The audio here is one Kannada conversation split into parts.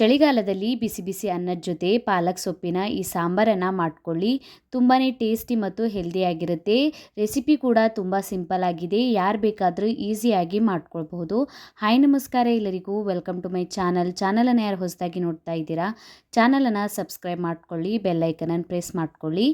ಚಳಿಗಾಲದಲ್ಲಿ ಬಿಸಿ ಬಿಸಿ ಅನ್ನದ ಜೊತೆ ಪಾಲಕ್ ಸೊಪ್ಪಿನ ಈ ಸಾಂಬಾರನ್ನು ಮಾಡ್ಕೊಳ್ಳಿ. ತುಂಬಾ ಟೇಸ್ಟಿ ಮತ್ತು ಹೆಲ್ದಿಯಾಗಿರುತ್ತೆ. ರೆಸಿಪಿ ಕೂಡ ತುಂಬ ಸಿಂಪಲ್ ಆಗಿದೆ. ಯಾರು ಬೇಕಾದರೂ ಈಸಿಯಾಗಿ ಮಾಡ್ಕೊಳ್ಬಹುದು. ಹಾಯ್ ನಮಸ್ಕಾರ ಎಲ್ಲರಿಗೂ. Welcome to my channel. ಚಾನಲನ್ನು ಯಾರು ಹೊಸದಾಗಿ ನೋಡ್ತಾ ಇದ್ದೀರಾ, ಚಾನಲನ್ನು ಸಬ್ಸ್ಕ್ರೈಬ್ ಮಾಡ್ಕೊಳ್ಳಿ ಬೆಲ್ಲೈಕನನ್ನು ಪ್ರೆಸ್ ಮಾಡ್ಕೊಳ್ಳಿ.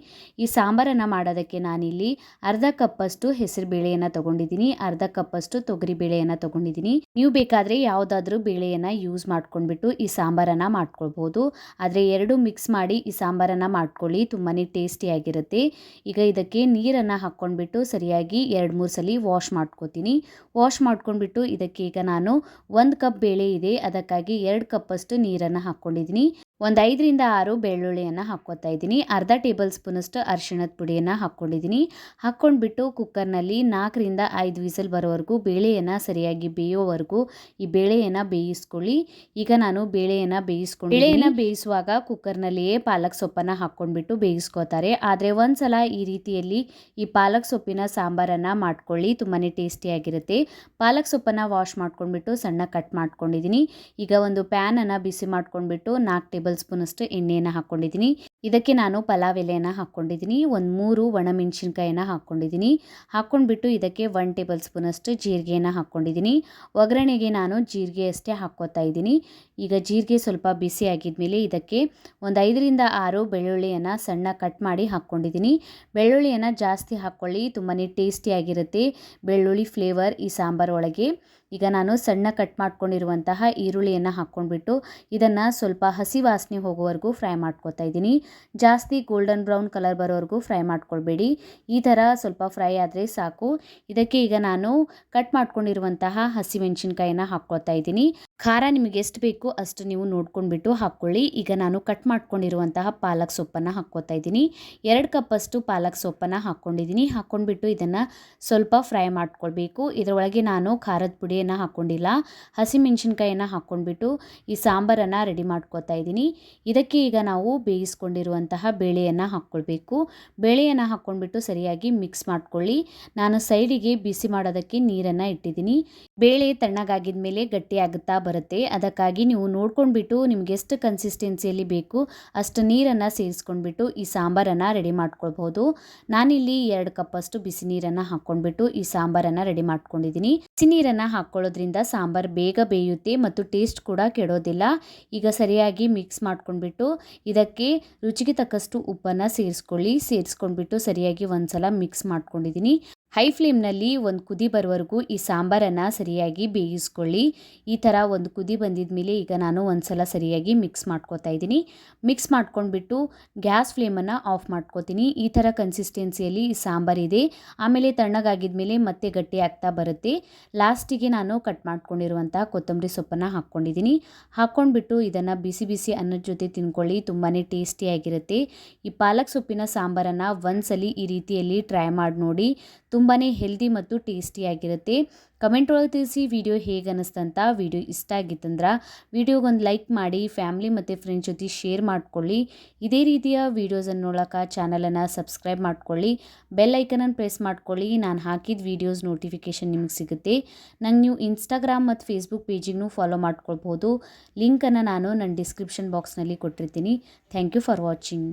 ಈ ಸಾಂಬಾರನ್ನು ಮಾಡೋದಕ್ಕೆ ನಾನಿಲ್ಲಿ ಅರ್ಧ ಕಪ್ಪಷ್ಟು ಹೆಸರು ಬೇಳೆಯನ್ನು ತೊಗೊಂಡಿದ್ದೀನಿ. ಅರ್ಧ ಕಪ್ಪಷ್ಟು ತೊಗರಿ ಬೇಳೆಯನ್ನು ತೊಗೊಂಡಿದ್ದೀನಿ. ನೀವು ಬೇಕಾದರೆ ಯಾವುದಾದ್ರೂ ಬೇಳೆಯನ್ನು ಯೂಸ್ ಮಾಡ್ಕೊಂಡ್ಬಿಟ್ಟು ಈ ಸಾಂಬಾರನ್ನು ಮಾಡ್ಕೊಳ್ಬೋದು. ಆದರೆ ಎರಡು ಮಿಕ್ಸ್ ಮಾಡಿ ಈ ಸಾಂಬಾರನ್ನು ಮಾಡ್ಕೊಳ್ಳಿ ತುಂಬಾ ಟೇಸ್ಟಿಯಾಗಿರುತ್ತೆ ಈಗ ಇದಕ್ಕೆ ನೀರನ್ನು ಹಾಕ್ಕೊಂಡ್ಬಿಟ್ಟು ಸರಿಯಾಗಿ ಎರಡು ಮೂರು ಸಲ ವಾಶ್ ಮಾಡ್ಕೋತೀನಿ. ವಾಶ್ ಮಾಡ್ಕೊಂಡ್ಬಿಟ್ಟು ಇದಕ್ಕೆ ಈಗ ನಾನು ಒಂದು ಕಪ್ ಬೇಳೆ ಇದೆ, ಅದಕ್ಕಾಗಿ ಎರಡು ಕಪ್ಪಷ್ಟು ನೀರನ್ನು ಹಾಕ್ಕೊಂಡಿದ್ದೀನಿ. ಒಂದು ಐದರಿಂದ ಆರು ಬೆಳ್ಳುಳ್ಳಿಯನ್ನು ಹಾಕ್ಕೋತಾ ಇದ್ದೀನಿ. ಅರ್ಧ ಟೇಬಲ್ ಸ್ಪೂನಷ್ಟು ಅರಿಶಿಣದ ಪುಡಿಯನ್ನು ಹಾಕ್ಕೊಂಡಿದ್ದೀನಿ. ಹಾಕ್ಕೊಂಡ್ಬಿಟ್ಟು ಕುಕ್ಕರ್ನಲ್ಲಿ ನಾಲ್ಕರಿಂದ ಐದು ವಿಸಲ್ ಬರೋವರೆಗೂ ಬೇಳೆಯನ್ನು ಸರಿಯಾಗಿ ಬೇಯೋವರೆಗೂ ಈ ಬೇಳೆಯನ್ನು ಬೇಯಿಸ್ಕೊಳ್ಳಿ. ಈಗ ನಾನು ಬೇಳೆಯನ್ನು ಬೇಯಿಸ್ಕೊಂಡು ಬೇಳೆಯನ್ನು ಬೇಯಿಸುವಾಗ ಕುಕ್ಕರ್ನಲ್ಲಿಯೇ ಪಾಲಕ್ ಸೊಪ್ಪನ್ನು ಹಾಕ್ಕೊಂಡ್ಬಿಟ್ಟು ಬೇಯಿಸ್ಕೋತಾರೆ. ಆದರೆ ಒಂದ್ಸಲ ಈ ರೀತಿಯಲ್ಲಿ ಈ ಪಾಲಕ್ ಸೊಪ್ಪಿನ ಸಾಂಬಾರನ್ನು ಮಾಡ್ಕೊಳ್ಳಿ. ತುಂಬಾ ಟೇಸ್ಟಿಯಾಗಿರುತ್ತೆ. ಪಾಲಕ್ ಸೊಪ್ಪನ್ನು ವಾಶ್ ಮಾಡ್ಕೊಂಡ್ಬಿಟ್ಟು ಸಣ್ಣ ಕಟ್ ಮಾಡ್ಕೊಂಡಿದ್ದೀನಿ. ಈಗ ಒಂದು ಪ್ಯಾನನ್ನು ಬಿಸಿ ಮಾಡ್ಕೊಂಡ್ಬಿಟ್ಟು ನಾಲ್ಕು ಟೇಬಲ್ ಸ್ಪೂನಷ್ಟು ಎಣ್ಣೆಯನ್ನು ಹಾಕ್ಕೊಂಡಿದ್ದೀನಿ ಇದಕ್ಕೆ ನಾನು ಪಲಾವ್ ಎಲೆಯನ್ನು ಹಾಕ್ಕೊಂಡಿದ್ದೀನಿ, ಒಂದು ಮೂರು ಒಣಮೆಣಸಿನ್ಕಾಯಿನ ಹಾಕ್ಕೊಂಡಿದ್ದೀನಿ. ಹಾಕ್ಕೊಂಡ್ಬಿಟ್ಟು ಇದಕ್ಕೆ ಒನ್ ಟೇಬಲ್ ಸ್ಪೂನಷ್ಟು ಜೀರಿಗೆಯನ್ನು ಹಾಕ್ಕೊಂಡಿದ್ದೀನಿ. ಒಗ್ಗರಣೆಗೆ ನಾನು ಜೀರಿಗೆ ಅಷ್ಟೇ ಹಾಕ್ಕೋತಾ ಇದ್ದೀನಿ. ಈಗ ಜೀರಿಗೆ ಸ್ವಲ್ಪ ಬಿಸಿ ಆಗಿದ್ಮೇಲೆ ಇದಕ್ಕೆ ಒಂದು ಐದರಿಂದ ಆರು ಬೆಳ್ಳುಳ್ಳಿಯನ್ನು ಸಣ್ಣ ಕಟ್ ಮಾಡಿ ಹಾಕ್ಕೊಂಡಿದ್ದೀನಿ. ಬೆಳ್ಳುಳ್ಳಿಯನ್ನು ಜಾಸ್ತಿ ಹಾಕ್ಕೊಳ್ಳಿ ತುಂಬಾ ಟೇಸ್ಟಿಯಾಗಿರುತ್ತೆ ಬೆಳ್ಳುಳ್ಳಿ ಫ್ಲೇವರ್ ಈ ಸಾಂಬಾರು ಒಳಗೆ. ಈಗ ನಾನು ಸಣ್ಣ ಕಟ್ ಮಾಡ್ಕೊಂಡಿರುವಂತಹ ಈರುಳ್ಳಿಯನ್ನು ಹಾಕ್ಕೊಂಡ್ಬಿಟ್ಟು ಇದನ್ನು ಸ್ವಲ್ಪ ಹಸಿ ವಾಸನೆ ಹೋಗೋವರೆಗೂ ಫ್ರೈ ಮಾಡ್ಕೊತಾ ಇದ್ದೀನಿ. ಜಾಸ್ತಿ ಗೋಲ್ಡನ್ ಬ್ರೌನ್ ಕಲರ್ ಬರೋವರೆಗೂ ಫ್ರೈ ಮಾಡ್ಕೊಳ್ಬೇಡಿ. ಈ ಥರ ಸ್ವಲ್ಪ ಫ್ರೈ ಆದರೆ ಸಾಕು. ಇದಕ್ಕೆ ಈಗ ನಾನು ಕಟ್ ಮಾಡ್ಕೊಂಡಿರುವಂತಹ ಹಸಿಮೆಣಸಿನ್ಕಾಯಿನ ಹಾಕ್ಕೊಳ್ತಾ ಇದ್ದೀನಿ. ಖಾರ ನಿಮಗೆ ಎಷ್ಟು ಬೇಕು ಅಷ್ಟು ನೀವು ನೋಡ್ಕೊಂಡ್ಬಿಟ್ಟು ಹಾಕ್ಕೊಳ್ಳಿ. ಈಗ ನಾನು ಕಟ್ ಮಾಡ್ಕೊಂಡಿರುವಂತಹ ಪಾಲಕ್ ಸೊಪ್ಪನ್ನು ಹಾಕ್ಕೋತಾ ಇದ್ದೀನಿ. ಎರಡು ಕಪ್ಪಷ್ಟು ಪಾಲಕ್ ಸೊಪ್ಪನ್ನು ಹಾಕ್ಕೊಂಡಿದ್ದೀನಿ. ಹಾಕ್ಕೊಂಡ್ಬಿಟ್ಟು ಇದನ್ನು ಸ್ವಲ್ಪ ಫ್ರೈ ಮಾಡ್ಕೊಳ್ಬೇಕು. ಇದರೊಳಗೆ ನಾನು ಖಾರದ ಪುಡಿಯನ್ನು ಹಾಕ್ಕೊಂಡಿಲ್ಲ. ಹಸಿಮೆಣಸಿನ್ಕಾಯಿನ ಹಾಕ್ಕೊಂಡ್ಬಿಟ್ಟು ಈ ಸಾಂಬಾರನ್ನು ರೆಡಿ ಮಾಡ್ಕೋತಾ ಇದ್ದೀನಿ. ಇದಕ್ಕೆ ಈಗ ನಾವು ಬೇಯಿಸ್ಕೊಂಡಿರುವಂತಹ ಬೇಳೆಯನ್ನು ಹಾಕ್ಕೊಳ್ಬೇಕು. ಬೇಳೆಯನ್ನು ಹಾಕ್ಕೊಂಡ್ಬಿಟ್ಟು ಸರಿಯಾಗಿ ಮಿಕ್ಸ್ ಮಾಡ್ಕೊಳ್ಳಿ. ನಾನು ಸೈಡಿಗೆ ಬಿಸಿ ಮಾಡೋದಕ್ಕೆ ನೀರನ್ನು ಇಟ್ಟಿದ್ದೀನಿ. ಬೇಳೆ ತಣ್ಣಗಾಗಿದ ಮೇಲೆ ಗಟ್ಟಿಯಾಗುತ್ತಾ ಬರುತ್ತೆ. ಅದಕ್ಕಾಗಿ ನೀವು ನೋಡ್ಕೊಂಡ್ಬಿಟ್ಟು ನಿಮಗೆ ಎಷ್ಟು ಕನ್ಸಿಸ್ಟೆನ್ಸಿಯಲ್ಲಿ ಬೇಕು ಅಷ್ಟು ನೀರನ್ನು ಸೇರಿಸ್ಕೊಂಡ್ಬಿಟ್ಟು ಈ ಸಾಂಬಾರನ್ನು ರೆಡಿ ಮಾಡ್ಕೊಳ್ಬೋದು. ನಾನಿಲ್ಲಿ ಎರಡು ಕಪ್ಪಷ್ಟು ಬಿಸಿ ನೀರನ್ನು ಹಾಕ್ಕೊಂಡ್ಬಿಟ್ಟು ಈ ಸಾಂಬಾರನ್ನು ರೆಡಿ ಮಾಡ್ಕೊಂಡಿದ್ದೀನಿ. ಬಿಸಿ ನೀರನ್ನು ಹಾಕ್ಕೊಳ್ಳೋದ್ರಿಂದ ಸಾಂಬಾರು ಬೇಗ ಬೇಯುತ್ತೆ ಮತ್ತು ಟೇಸ್ಟ್ ಕೂಡ ಕೆಡೋದಿಲ್ಲ. ಈಗ ಸರಿಯಾಗಿ ಮಿಕ್ಸ್ ಮಾಡ್ಕೊಂಡ್ಬಿಟ್ಟು ಇದಕ್ಕೆ ರುಚಿಗೆ ತಕ್ಕಷ್ಟು ಉಪ್ಪನ್ನು ಸೇರಿಸ್ಕೊಳ್ಳಿ. ಸೇರಿಸ್ಕೊಂಡ್ಬಿಟ್ಟು ಸರಿಯಾಗಿ ಒಂದ್ಸಲ ಮಿಕ್ಸ್ ಮಾಡ್ಕೊಂಡಿದ್ದೀನಿ ಹೈ ಫ್ಲೇಮ್ನಲ್ಲಿ ಒಂದು ಕುದಿ ಬರೋವರೆಗೂ ಈ ಸಾಂಬಾರನ್ನು ಸರಿಯಾಗಿ ಬೇಯಿಸ್ಕೊಳ್ಳಿ. ಈ ಥರ ಒಂದು ಕುದಿ ಬಂದಿದ ಮೇಲೆ ಈಗ ನಾನು ಒಂದು ಸಲ ಸರಿಯಾಗಿ ಮಿಕ್ಸ್ ಮಾಡ್ಕೋತಾ ಇದ್ದೀನಿ. ಮಿಕ್ಸ್ ಮಾಡ್ಕೊಂಡ್ಬಿಟ್ಟು ಗ್ಯಾಸ್ ಫ್ಲೇಮನ್ನು ಆಫ್ ಮಾಡ್ಕೋತೀನಿ. ಈ ಥರ ಕನ್ಸಿಸ್ಟೆನ್ಸಿಯಲ್ಲಿ ಈ ಸಾಂಬಾರಿದೆ ಆಮೇಲೆ ತಣ್ಣಗಾಗಿದ ಮೇಲೆ ಮತ್ತೆ ಗಟ್ಟಿ ಆಗ್ತಾ ಬರುತ್ತೆ. ಲಾಸ್ಟಿಗೆ ನಾನು ಕಟ್ ಮಾಡ್ಕೊಂಡಿರುವಂಥ ಕೊತ್ತಂಬರಿ ಸೊಪ್ಪನ್ನು ಹಾಕ್ಕೊಂಡಿದ್ದೀನಿ. ಹಾಕ್ಕೊಂಡ್ಬಿಟ್ಟು ಇದನ್ನು ಬಿಸಿ ಬಿಸಿ ಅನ್ನದ ಜೊತೆ ತಿನ್ಕೊಳ್ಳಿ. ತುಂಬಾ ಟೇಸ್ಟಿಯಾಗಿರುತ್ತೆ ಈ ಪಾಲಕ್ ಸೊಪ್ಪಿನ ಸಾಂಬಾರನ್ನು ಒಂದ್ಸಲಿ ಈ ರೀತಿಯಲ್ಲಿ ಟ್ರೈ ಮಾಡಿ ನೋಡಿ. ತುಂಬಾ ಹೆಲ್ದಿ ಮತ್ತು ಟೇಸ್ಟಿಯಾಗಿರುತ್ತೆ ಕಮೆಂಟ್ ಒಳಗೆ ತಿಳಿಸಿ ವಿಡಿಯೋ ಹೇಗೆ ಅನ್ನಿಸ್ತಂತ ವಿಡಿಯೋ ಇಷ್ಟ ಆಗಿತ್ತಂದ್ರೆ ವಿಡಿಯೋಗೊಂದು ಲೈಕ್ ಮಾಡಿ ಫ್ಯಾಮ್ಲಿ ಮತ್ತು ಫ್ರೆಂಡ್ಸ್ ಜೊತೆ ಶೇರ್ ಮಾಡ್ಕೊಳ್ಳಿ. ಇದೇ ರೀತಿಯ ವೀಡಿಯೋಸನ್ನು ನೋಡೋಕೆ ಚಾನಲನ್ನು ಸಬ್ಸ್ಕ್ರೈಬ್ ಮಾಡ್ಕೊಳ್ಳಿ. ಬೆಲ್ ಐಕನನ್ನು ಪ್ರೆಸ್ ಮಾಡ್ಕೊಳ್ಳಿ. ನಾನು ಹಾಕಿದ ವೀಡಿಯೋಸ್ ನೋಟಿಫಿಕೇಷನ್ ನಿಮಗೆ ಸಿಗುತ್ತೆ. ನಂಗೆ ನೀವು ಇನ್ಸ್ಟಾಗ್ರಾಮ್ ಮತ್ತು ಫೇಸ್ಬುಕ್ ಪೇಜಿಗೂ ಫಾಲೋ ಮಾಡ್ಕೊಳ್ಬೋದು. ಲಿಂಕನ್ನು ನಾನು ನನ್ನ ಡಿಸ್ಕ್ರಿಪ್ಷನ್ ಬಾಕ್ಸ್ನಲ್ಲಿ ಕೊಟ್ಟಿರ್ತೀನಿ. Thank you for watching